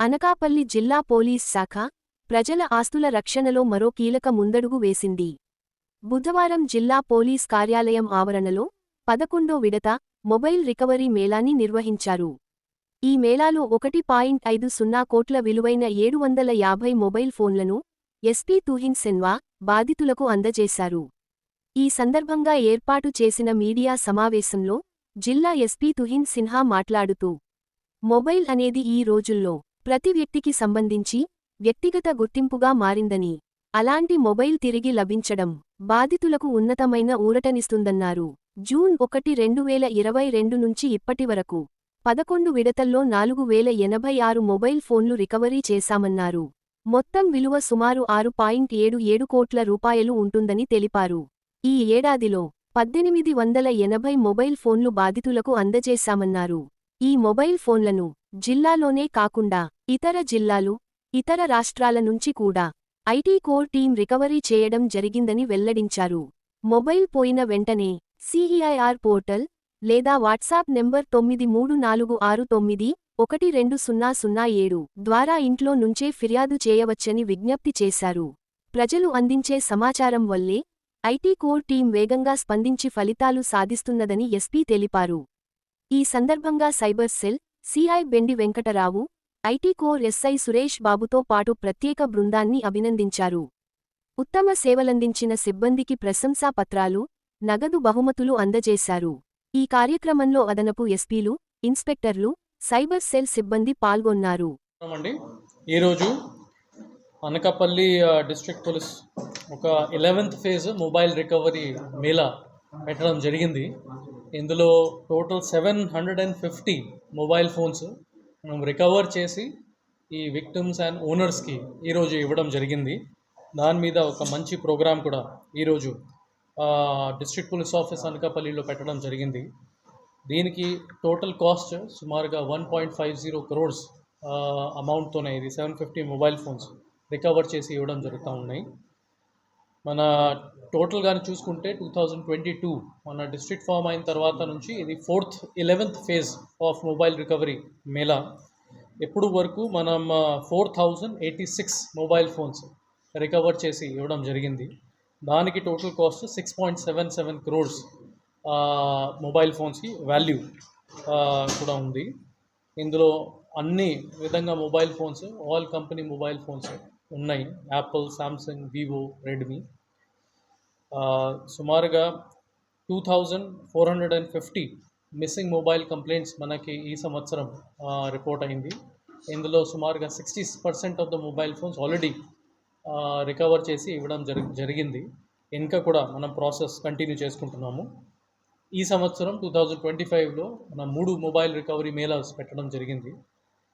అనకాపల్లి జిల్లా పోలీస్ శాఖ ప్రజల ఆస్తుల రక్షణలో మరో కీలక ముందడుగు వేసింది. బుధవారం జిల్లా పోలీస్ కార్యాలయం ఆవరణలో పదకొండో విడత మొబైల్ రికవరీ మేళాని నిర్వహించారు. ఈ మేళాలో ఒకటి పాయింట్ ఐదు సున్నా కోట్ల విలువైన ఏడు వందల యాభై మొబైల్ ఫోన్లను ఎస్పీ తుహిన్ సెన్వా బాధితులకు అందజేశారు. ఈ సందర్భంగా ఏర్పాటు చేసిన మీడియా సమావేశంలో జిల్లా ఎస్పీ తుహిన్ సిన్హా మాట్లాడుతూ మొబైల్ అనేది ఈ రోజుల్లో ప్రతి వ్యక్తికి సంబంధించి వ్యక్తిగత గుర్తింపుగా మారిందని అలాంటి మొబైల్ తిరిగి లభించడం బాధితులకు ఉన్నతమైన ఊరటనిస్తుందన్నారు. జూన్ ఒకటి రెండు వేల ఇరవై రెండు నుంచి ఇప్పటి వరకు పదకొండు విడతల్లో నాలుగు వేల ఎనభై ఆరు మొబైల్ ఫోన్లు రికవరీ చేశామన్నారు. మొత్తం విలువ సుమారు ఆరు పాయింట్ ఏడు ఏడు కోట్ల రూపాయలు ఉంటుందని తెలిపారు. ఈ ఏడాదిలో పద్దెనిమిది వందల ఎనభై మొబైల్ ఫోన్లు బాధితులకు అందజేశామన్నారు. ఈ మొబైల్ ఫోన్లను జిల్లాలోనే కాకుండా ఇతర జిల్లాలు ఇతర రాష్ట్రాల నుంచి కూడా ఐటీ కోర్ టీం రికవరీ చేయడం జరిగిందని వెల్లడించారు. మొబైల్ పోయిన వెంటనే సిఈఐఆర్ పోర్టల్ లేదా వాట్సాప్ నెంబర్ తొమ్మిది మూడు నాలుగు ఆరు తొమ్మిది ఒకటి రెండు సున్నా సున్నా ఏడు ద్వారా ఇంట్లో నుంచే ఫిర్యాదు చేయవచ్చని విజ్ఞప్తి చేశారు. ప్రజలు అందించే సమాచారం వల్లే ఐటీ కోర్ టీం వేగంగా స్పందించి ఫలితాలు సాధిస్తున్నదని ఎస్పీ తెలిపారు. ఈ సందర్భంగా cyber cell CI Bendi Venkatarao IT core SI Suresh బాబుతో పాటు ప్రత్యేక బృందాన్ని అభినందించారు. ఉత్తమ సేవలందించిన సిబ్బందికి ప్రశంసా పత్రాలు నగదు బహుమతులు అందజేశారు. ఈ కార్యక్రమంలో అదనపు ఎస్పీలు ఇన్స్పెక్టర్లు సైబర్ సెల్ సిబ్బంది పాల్గొన్నారు. ఈరోజు అనకాపల్లి డిస్ట్రిక్ట్ పోలీస్ ఒక eleventh phase mobile recovery mela పెట్టడం జరిగింది. ఇందులో total seven hundred and fifty mobile phones మనం రికవర్ చేసి ఈ విక్టిమ్స్ అండ్ ఓనర్స్కి ఈరోజు ఇవ్వడం జరిగింది. దాని మీద ఒక మంచి ప్రోగ్రాం కూడా ఈరోజు డిస్ట్రిక్ట్ పోలీస్ ఆఫీస్ అనకాపల్లిలో పెట్టడం జరిగింది. దీనికి టోటల్ కాస్ట్ సుమారుగా one point five zero crores అమౌంట్తోనే ఇది seven fifty mobile phones recover చేసి ఇవ్వడం జరుగుతూ ఉన్నాయి. మన టోటల్ కానీ చూసుకుంటే టూ థౌజండ్ ట్వంటీ టూ మన డిస్ట్రిక్ట్ ఫామ్ అయిన తర్వాత నుంచి ఇది fourth eleventh phase of mobile recovery mela. ఎప్పుడు వరకు మనం four thousand eighty six mobile phones recover చేసి ఇవ్వడం జరిగింది. దానికి total cost six point seven seven crores mobile ఫోన్స్కి value కూడా ఉంది. ఇందులో అన్ని విధంగా mobile phones all company mobile phones ఉన్నాయి. యాపిల్ సామ్సంగ్ వివో రెడ్మీ సుమారుగా two thousand four hundred and fifty missing mobile complaints మనకి ఈ సంవత్సరం రిపోర్ట్ అయింది. ఇందులో సుమారుగా sixty percent of the mobile phones already recover చేసి ఇవ్వడం జరి జరిగింది. ఇంకా కూడా మనం ప్రాసెస్ కంటిన్యూ చేసుకుంటున్నాము. ఈ సంవత్సరం టూ థౌజండ్ ట్వంటీ ఫైవ్లో మన మూడు మొబైల్ రికవరీ మేళాస్ పెట్టడం జరిగింది.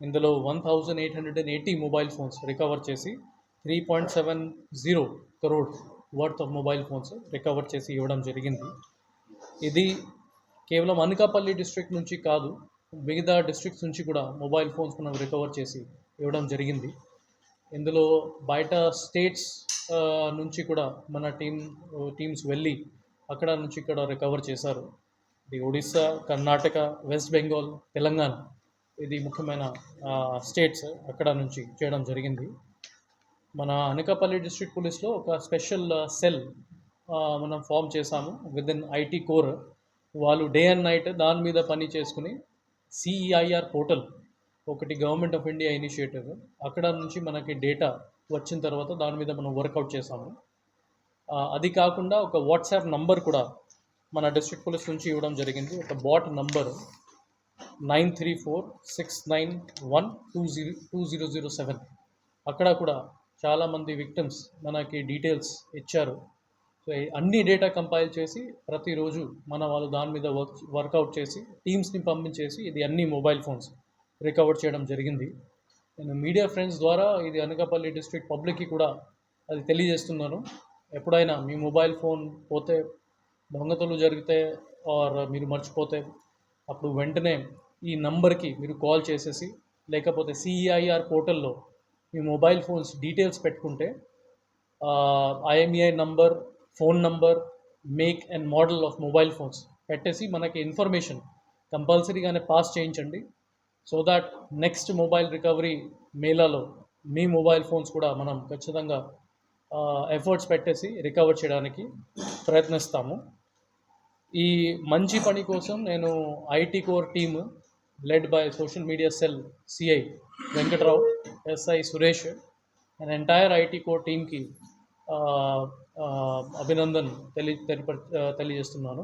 ఇందులో one thousand eight hundred and eighty mobile phones recover చేసి three point seven zero crore worth of mobile phones recover చేసి ఇవ్వడం జరిగింది. ఇది కేవలం అనకాపల్లి డిస్ట్రిక్ట్ నుంచి కాదు మిగతా డిస్ట్రిక్ట్స్ నుంచి కూడా మొబైల్ ఫోన్స్ మనం రికవర్ చేసి ఇవ్వడం జరిగింది. ఇందులో బయట స్టేట్స్ నుంచి కూడా మన టీం టీమ్స్ వెళ్ళి అక్కడ నుంచి ఇక్కడ రికవర్ చేశారు. ఇది ఒడిస్సా కర్ణాటక వెస్ట్ బెంగాల్ తెలంగాణ. ఇది ముఖ్యమైన స్టేట్స్ అక్కడ నుంచి చేయడం జరిగింది. మన అనకాపల్లి డిస్ట్రిక్ట్ పోలీస్లో ఒక స్పెషల్ సెల్ మనం ఫామ్ చేశాము. విత్ ఇన్ ఐటీ కోర్ వాళ్ళు డే అండ్ నైట్ దాని మీద పని చేసుకుని సిఈఐఆర్ పోర్టల్ ఒకటి గవర్నమెంట్ ఆఫ్ ఇండియా ఇనిషియేటివ్ అక్కడ నుంచి మనకి డేటా వచ్చిన తర్వాత దాని మీద మనం వర్కౌట్ చేసాము అది కాకుండా ఒక వాట్సాప్ నంబర్ కూడా మన డిస్ట్రిక్ట్ పోలీస్ నుంచి ఇవ్వడం జరిగింది. ఒక bot number nine three four six nine one two zero two zero zero seven. అక్కడ కూడా చాలామంది విక్టిమ్స్ మనకి డీటెయిల్స్ ఇచ్చారు. సో అన్ని డేటా కంపైల్ చేసి ప్రతిరోజు మన వాళ్ళు దాని మీద వర్క్ వర్కౌట్ చేసి టీమ్స్ని పంపించేసి ఇది అన్ని మొబైల్ ఫోన్స్ రికవర్ చేయడం జరిగింది. నేను మీడియా ఫ్రెండ్స్ ద్వారా ఇది అనకాపల్లి డిస్ట్రిక్ట్ పబ్లిక్కి కూడా అది తెలియజేస్తున్నాను. ఎప్పుడైనా మీ మొబైల్ ఫోన్ పోతే దొంగతలు జరిగితే ఆర్ మీరు మర్చిపోతే అప్పుడు వెంటనే ఈ నంబర్కి మీరు కాల్ చేసేసి లేకపోతే సిఈఐఆర్ పోర్టల్లో మీ మొబైల్ ఫోన్స్ డీటెయిల్స్ పెట్టుకుంటే IMEI number phone number make and model of mobile phones పెట్టేసి మనకి ఇన్ఫర్మేషన్ కంపల్సరీగానే పాస్ చేయించండి. So that next mobile recovery మేళాలో మీ మొబైల్ ఫోన్స్ కూడా మనం ఖచ్చితంగా ఎఫర్ట్స్ పెట్టేసి రికవర్ చేయడానికి ప్రయత్నిస్తాము. ఈ మంచి పని కోసం నేను IT core team led by social media cell CI Venkatrao SI Suresh and entire IT core టీమ్కి అభినందన్ తెలి తెలిప తెలియజేస్తున్నాను.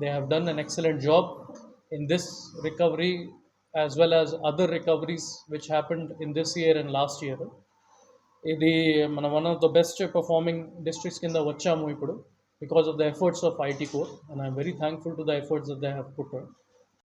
They have done an excellent job in this recovery as well as other recoveries which happened in this year and last year ఇది మన one of the best performing districts కింద వచ్చాము ఇప్పుడు. because of the efforts of IT Core and I'm very thankful to the efforts that they have put on.